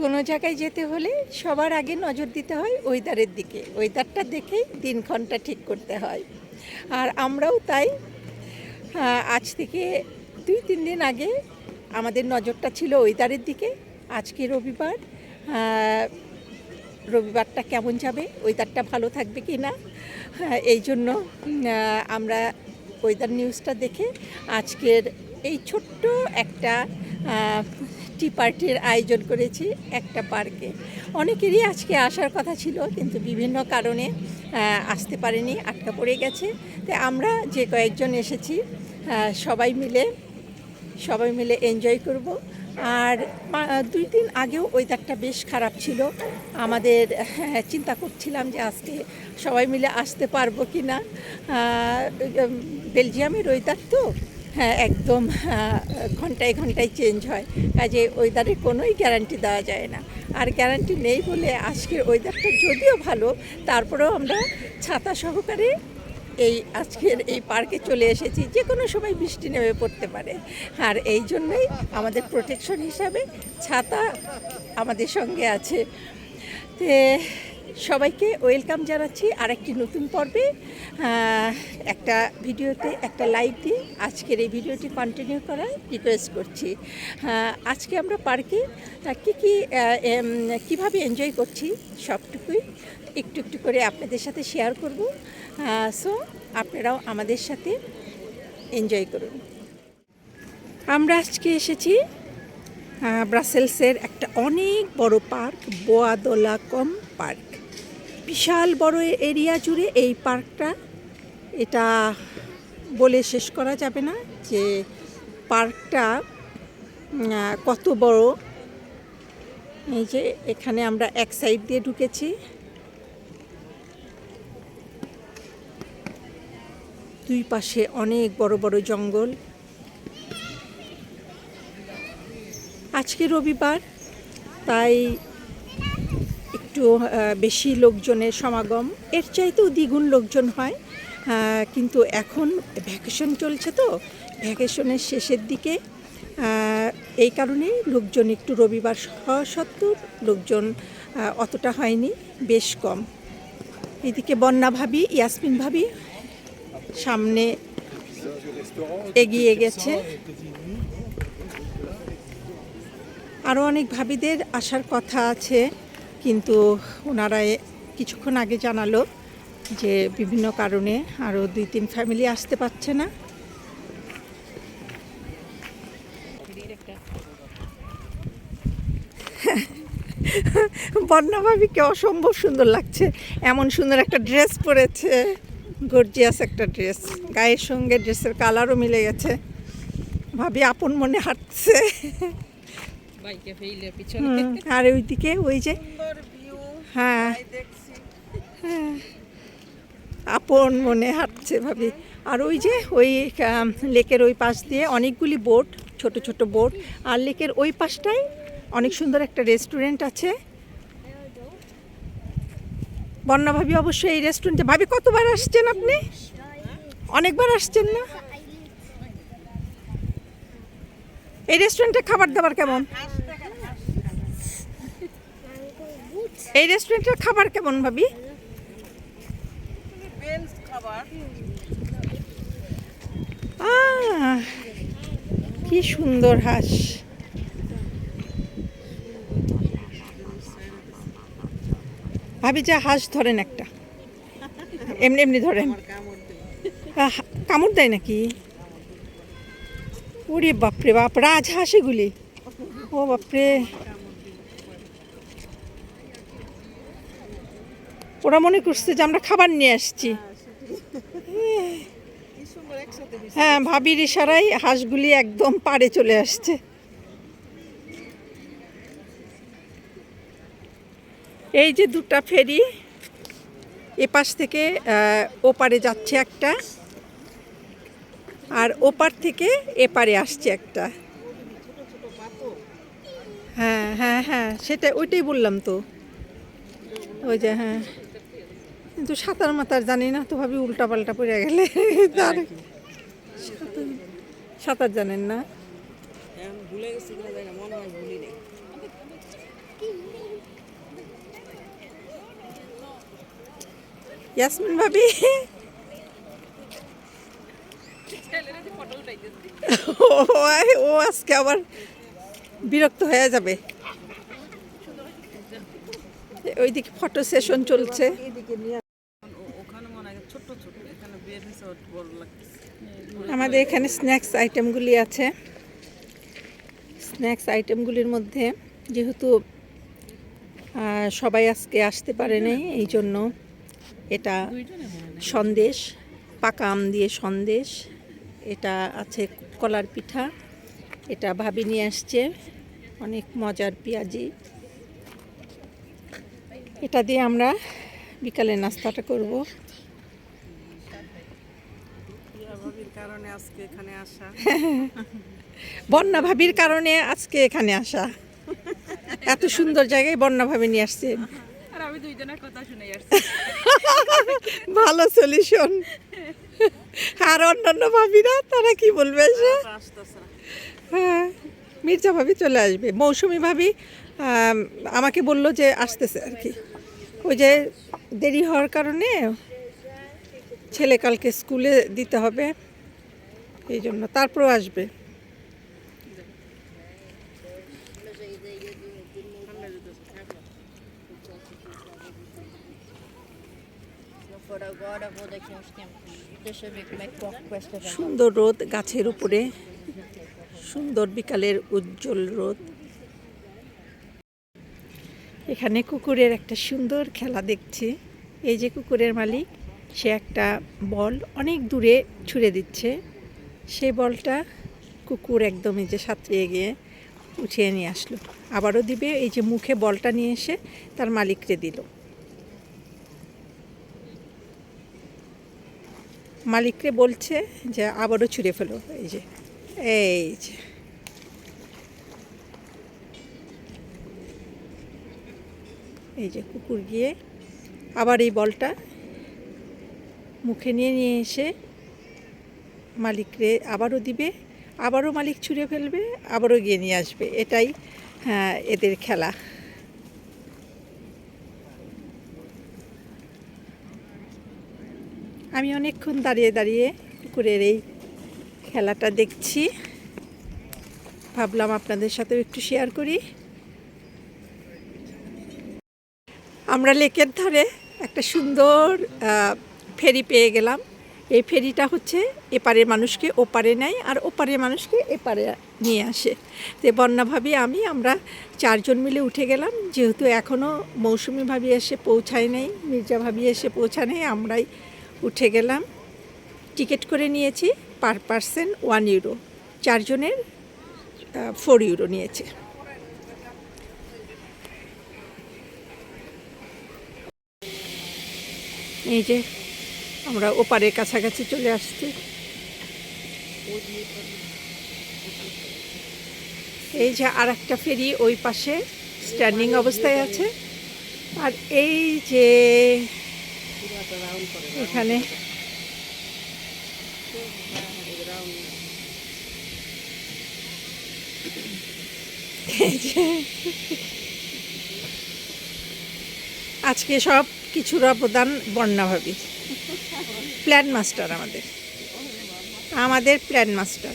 কোনো জায়গায় যেতে হলে সবার আগে নজর দিতে হয় ওয়েদারের দিকে। ওয়েদারটা দেখেই দিনক্ষণটা ঠিক করতে হয়। আর আমরাও তাই আজ থেকে দুই তিন দিন আগে আমাদের নজরটা ছিল ওয়েদারের দিকে। আজকে রবিবার রবিবারটা কেমন যাবে ওয়েদারটা ভালো থাকবে কি না হ্যাঁ, এই জন্য আমরা ওয়েদার নিউজটা দেখে আজকের এই ছোট্ট একটা টি পার্টির আয়োজন করেছি একটা পার্কে। অনেকেরই আজকে আসার কথা ছিল কিন্তু বিভিন্ন কারণে আসতে পারেনি আটকা পড়ে গেছে। তাই আমরা যে কয়েকজন এসেছি সবাই মিলে সবাই মিলে এনজয় করব। আর দুই দিন আগেও ওয়েদারটা বেশ খারাপ ছিল। আমাদের হ্যাঁ, চিন্তা করছিলাম যে আজকে সবাই মিলে আসতে পারব কি না বেলজিয়ামের ওয়েদার তো। একদম আহ, ঘন্টায় ঘন্টায় চেঞ্জ হয়। কাজে ওয়েদারের কোনোই গ্যারান্টি দেওয়া যায় না। আর গ্যারান্টি নেই বলে আজকের ওয়েদারটা যদিও ভালো তারপরেও আমরা ছাতা সহকারে এই আজকের এই পার্কে চলে এসেছি। যে কোনো সময় বৃষ্টি নেমে পড়তে পারে। আর এই জন্যই আমাদের প্রোটেকশন হিসাবে ছাতা আমাদের সঙ্গে আছে। তে সবাইকে ওয়েলকাম জানাচ্ছি আর একটি নতুন পর্বে। একটা ভিডিওতে একটা লাইক দিয়ে আজকের এই ভিডিওটি কন্টিনিউ করার রিকোয়েস্ট করছি। আজকে আমরা পার্কে কী কী কীভাবে এনজয় করছি সবটুকুই একটু একটু করে আপনাদের সাথে শেয়ার করব। সো আপনারাও আমাদের সাথে এনজয় করুন। আমরা আজকে এসেছি ব্রাসেলসের একটা অনেক বড় পার্ক বোয়াদোলা কম পার্ক। বিশাল বড় এরিয়া জুড়ে এই পার্কটা। এটা বলে শেষ করা যাবে না যে পার্কটা কত বড়। এই যে এখানে আমরা এক সাইড দিয়ে ঢুকেছি। দুই পাশে অনেক বড় বড় জঙ্গল। আজকে রবিবার, তাই একটু বেশি লোকজনের সমাগম। এর চাইতেও দ্বিগুণ লোকজন হয়। কিন্তু এখন ভ্যাকেশন চলছে তো। ভ্যাকেশনের শেষের দিকে এই কারণে লোকজন একটু রবিবার হওয়া সত্ত্বেও লোকজন অতটা হয়নি, বেশ কম। এদিকে বন্যা ভাবি, ইয়াসমিন ভাবি সামনে এগিয়ে গেছে। আরও অনেক ভাবিদের আসার কথা আছে। কিন্তু ওনারা কিছুক্ষণ আগে জানালো যে বিভিন্ন কারণে আরও দুই তিন ফ্যামিলি আসতে পারছে না। বন্যা ভাবিকে অসম্ভব সুন্দর লাগছে। এমন সুন্দর একটা ড্রেস পরেছে গর্জিয়াস একটা ড্রেস গায়ের সঙ্গে ড্রেসের কালারও মিলে গেছে। ভাবি আপন মনে হাঁটছে। আর ওইদিকে ওই যে হ্যাঁ। হ্যাঁ। আপন মনে হাঁটছে ভাবি। আর ওই যে ওই লেকের ওই পাশ দিয়ে অনেকগুলি বোট ছোট ছোট বোট। আর লেকের ওই পাশটায় অনেক সুন্দর একটা রেস্টুরেন্ট আছে। বন্যা ভাবি অবশ্যই এই রেস্টুরেন্টে ভাবি কতবার আসছেন আপনি? অনেকবার আসছেন না? এই রেস্টুরেন্টে খাবার দাবার কেমন? এই রেস্টুরেন্টের খাবার কেমন ভাবি? কি সুন্দর হাঁস। ভাবি যা হাঁস ধরেন একটা। এমনি এমনি ধরেন। কামড় দেয় নাকি? ওরে বাপরে বাপ, রাজহাঁস এগুলি ও বাপরে। ওরা মনে করছে যে আমরা খাবার নিয়ে আসছি। হ্যাঁ ভাবির ইশারায় হাঁসগুলি একদম পাড়ে চলে আসছে। এই যে দুটা ফেরি, এপাশ থেকে ওপারে যাচ্ছে একটা। আর ওপার থেকে এপারে আসছে একটা। হ্যাঁ হ্যাঁ হ্যাঁ সেটা ওইটাই বললাম তো। ওই যে হ্যাঁ। কিন্তু সাঁতার মাতার জানি না তো ভাবি উল্টা পাল্টা পড়ে গেলে। তার সাঁতার জানেন না। ইয়াসমিন ভাবি? ও আজকে আবার বিরক্ত হয়ে যাবে। ওইদিকে ফটো সেশন চলছে। আমাদের এখানে স্ন্যাক্স আইটেমগুলি আছে। স্ন্যাক্স আইটেমগুলির মধ্যে যেহেতু সবাই আজকে আসতে পারে নাই এই জন্য এটা সন্দেশ পাকা আম দিয়ে সন্দেশ এটা আছে কলার পিঠা এটা ভাবি নিয়ে আসছে। অনেক মজার পেঁয়াজি। এটা দিয়ে আমরা বিকালে নাস্তাটা করব। কারণে আজকে এখানে আসা বন্যা ভাবির কারণে আজকে এখানে আসা। এত সুন্দর জায়গায় বন্যা ভাবি নিয়ে আসছে। আর আমি দুইজনের কথা শুনে ভালো সলিউশন আর অন্যান্য ভাবিরা তারা কি বলবে সে হ্যাঁ মির্জা ভাবি চলে আসবে। মৌসুমি ভাবি আমাকে বলল যে আসতেছে আর কি। ওই যে দেরি হওয়ার কারণে ছেলে কালকে স্কুলে দিতে হবে এই জন্য তারপরও আসবে। সুন্দর রোদ গাছের উপরে। সুন্দর বিকালের উজ্জ্বল রোদ। এখানে কুকুরের একটা সুন্দর খেলা দেখছি। এই যে কুকুরের মালিক, সে একটা বল অনেক দূরে ছুঁড়ে দিচ্ছে। সেই বলটা কুকুর একদমই যে সাঁতরিয়ে গিয়ে উঠিয়ে নিয়ে আসলো। আবারও দিবে, এই যে মুখে বলটা নিয়ে এসে তার মালিককে দিল। মালিককে বলছে যে আবারও ছুঁড়ে ফেলো এই যে এই যে। এই যে কুকুর গিয়ে আবার এই বলটা মুখে নিয়ে নিয়ে এসে মালিকরে আবারও দিবে আবারও মালিক ছুঁড়ে ফেলবে আবারও গিয়ে নিয়ে আসবে। এটাই হ্যাঁ, এদের খেলা। আমি অনেকক্ষণ দাঁড়িয়ে দাঁড়িয়ে পুকুরের এই খেলাটা দেখছি। ভাবলাম আপনাদের সাথেও একটু শেয়ার করি। আমরা লেকের ধারে একটা সুন্দর ফেরি পেয়ে গেলাম। এই ফেরিটা হচ্ছে এপারের মানুষকে ওপারে নেয় আর ওপারের মানুষকে এপারে নিয়ে আসে। তো বন্যা ভাবি আমি, আমরা চারজন মিলে উঠে গেলাম। যেহেতু এখনও মৌসুমি ভাবি এসে পৌঁছায় নাই, মির্জা ভাবি এসে পৌঁছায় নেই, আমরাই উঠে গেলাম। টিকিট করে নিয়েছি পার পার্সন ওয়ান ইউরো। চারজনের ফোর ইউরো নিয়েছে। এই যে আমরা ওপারের কাছাকাছি চলে আসছি। এই যে আর একটা ফেরি ওই পাশে স্ট্যান্ডিং অবস্থায় আছে। আর এই যে এখানে আজকে সব কিছুর অবদান বন্যাভাবী প্ল্যান মাস্টার আমাদের। আমাদের প্ল্যান মাস্টার।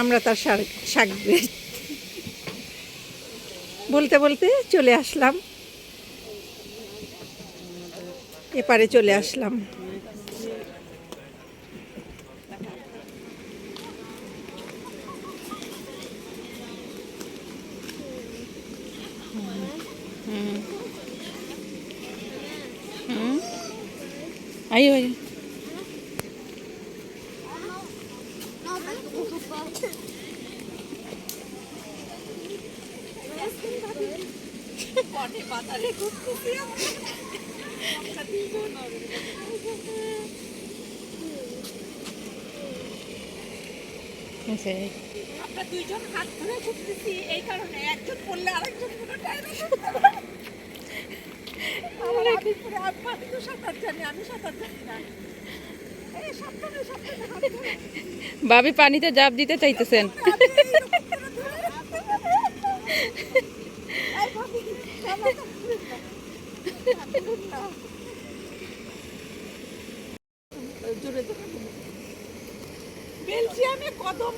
আমরা তার সাগরে বলতে বলতে চলে আসলাম। এপারে চলে আসলাম। আয়ো আয়ো পাতা আমরা দুইজন হাত ধরে ঘুরতেছি এই কারণে একজন পড়লে আরেকজন ভাবি পানিতে জাপ দিতে চাইতেছেন জোরে জোরে বেলজিয়ামে কদম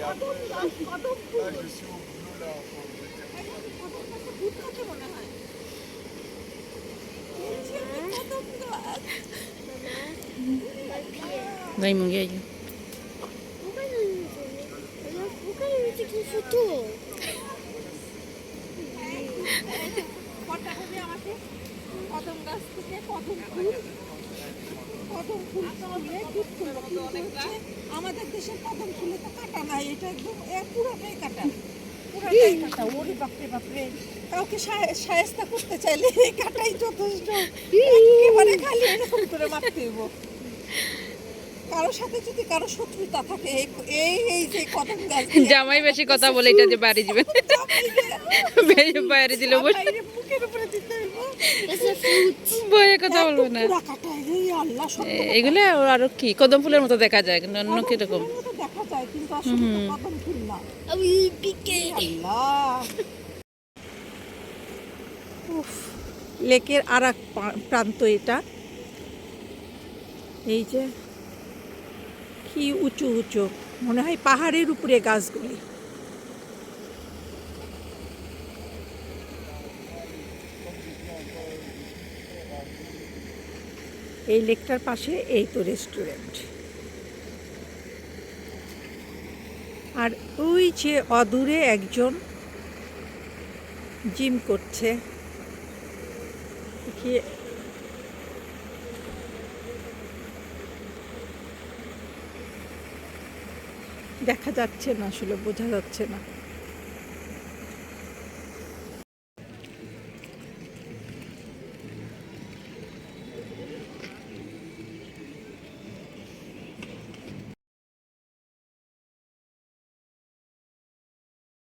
কদম কদম ফুল কথা মনে আমাকে? কদম গাছ থেকে কদম কদম ফুল আমাদের দেশের কদম ফুলে তো কাটা নাই এটা একদম পুরোটাই কাটা। পুরোটাই কাটা ওরে বাপরে বাপরে। কাউকে সায়- সায়স্তা করতে চাইলে এই কাটাই যথেষ্ট। একেবারে খালি এরকম করে মারতে হইব। কারও সাথে যদি কারও শত্রুতা থাকে এই- এই যে কদম গাছ জামাই বেশি কথা বলে এটা যে বাড়ি যাবেন বাইরে দিলে বল উপরে দিতে কথা বলবে না। এগুলো আরও কি? কদম ফুলের মতো দেখা যায় কিন্তু অন্য কীরকম? দেখা যায় কিন্তু আসলে কদম ফুল না। আল্লাহ। লেকের আর এক প্রান্ত এটা। এই যে কি উঁচু উঁচু মনে হয় পাহাড়ের উপরে গাছগুলি। এই লেকটার পাশে এই তো রেস্টুরেন্ট। আর ওই যে অদূরে একজন জিম করছে। দেখি দেখা যাচ্ছে না আসলে, বোঝা যাচ্ছে না।